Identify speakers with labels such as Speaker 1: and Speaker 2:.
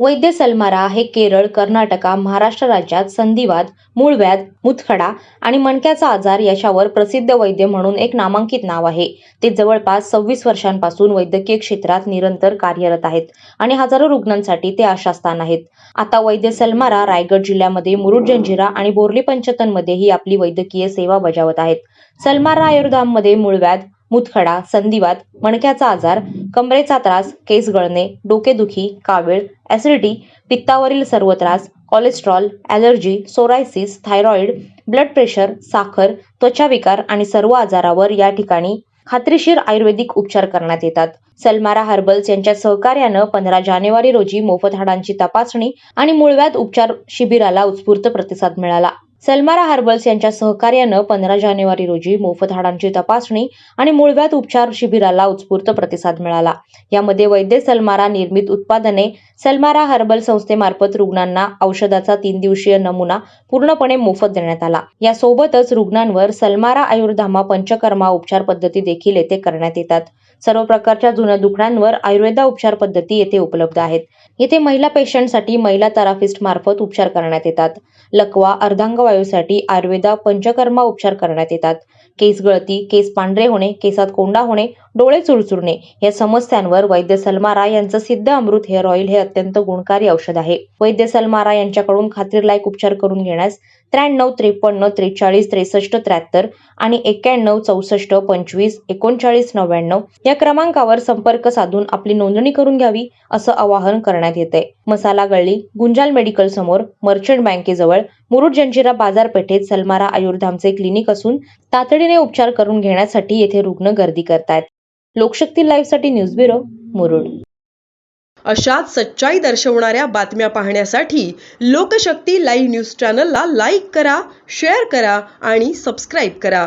Speaker 1: वैद्य सलमारा हे केरळ कर्नाटका महाराष्ट्र राज्यात संधिवात मूळव्याध मुतखडा आणि मणक्याचा आजार याच्यावर प्रसिद्ध वैद्य म्हणून एक नामांकित नाव आहे. ते जवळपास सव्वीस वर्षांपासून वैद्यकीय क्षेत्रात निरंतर कार्यरत आहेत आणि हजारो रुग्णांसाठी ते आशास्थान आहेत. आता वैद्य सलमारा रायगड जिल्ह्यामध्ये मुरुड जंजिरा आणि बोर्ली पंचतनमध्येही आपली वैद्यकीय सेवा बजावत आहेत. सलमारा आयुर्धाममध्ये मूळव्याध मुतखडा संधिवात मणक्याचा आजार कमरेचा त्रास केस गळणे डोकेदुखी कावीळ ॲसिडिटी पित्तावरील सर्व त्रास cholesterol allergy psoriasis thyroid blood pressure साखर त्वचाविकार आणि सर्व आजारावर या ठिकाणी खात्रीशीर आयुर्वेदिक उपचार करण्यात येतात. सलमारा हर्बल्स यांच्या सहकार्यानं पंधरा जानेवारी रोजी मोफत हाडांची तपासणी आणि मूळव्याध उपचार शिबिराला उत्स्फूर्त प्रतिसाद मिळाला. सलमारा हर्बल्स यांच्या सहकार्यानं पंधरा जानेवारी रोजी मोफत हाडांची तपासणी आणि मुळव्यात उपचार शिबिराला उत्स्फूर्त प्रतिसाद मिळाला. यामध्ये वैद्य सलमारा निर्मित उत्पादने सलमारा हर्बल संस्थेमार्फत रुग्णांना औषधाचा तीन दिवसीय नमुना पूर्णपणे मोफत देण्यात आला. यासोबतच रुग्णांवर सलमारा आयुर्धामा पंचकर्मा उपचार पद्धती देखील येथे करण्यात येतात. सर्व प्रकारच्या जुन्या दुखण्यांवर आयुर्वेदा उपचार पद्धती येथे उपलब्ध आहेत. येथे महिला पेशंटसाठी महिला थेरापिस्ट मार्फत उपचार करण्यात येतात. लकवा अर्धांग वायूसाठी आयुर्वेदा पंचकर्मा उपचार करण्यात येतात. केस गळती केस पांढरे होणे केसात कोंडा होणे डोळे चुरचुरणे या समस्यांवर वैद्य सलमारा यांचं सिद्ध अमृत हेअर ऑइल हे अत्यंत गुणकारी औषध आहे. वैद्य सलमारा यांच्याकडून खात्रीलायक उपचार करून घेण्यास त्र्याण्णव त्रेपन्न त्रेचाळीस त्रेसष्ट त्र्याहत्तर आणि एक्क्याण्णव चौसष्ट पंचवीस एकोणचाळीस नव्याण्णव या क्रमांकावर संपर्क साधून आपली नोंदणी करून घ्यावी असं आवाहन करण्यात येते मसाला गळली गुंजाल मेडिकल समोर मर्चंट बँकेजवळ मुरुड जंजिरा बाजारपेठेत सलमारा आयुर्धामचे क्लिनिक असून तातडीने उपचार करून घेण्यासाठी येथे रुग्ण गर्दी करतायत. लोकशक्ती लाईव्हसाठी न्यूज ब्युरो मुरुड.
Speaker 2: अशाच सच्चाई दर्शवणाऱ्या बातम्या पाहण्यासाठी लोकशक्ती लाईव्ह न्यूज चॅनलला लाईक करा शेअर करा आणि सबस्क्राईब करा.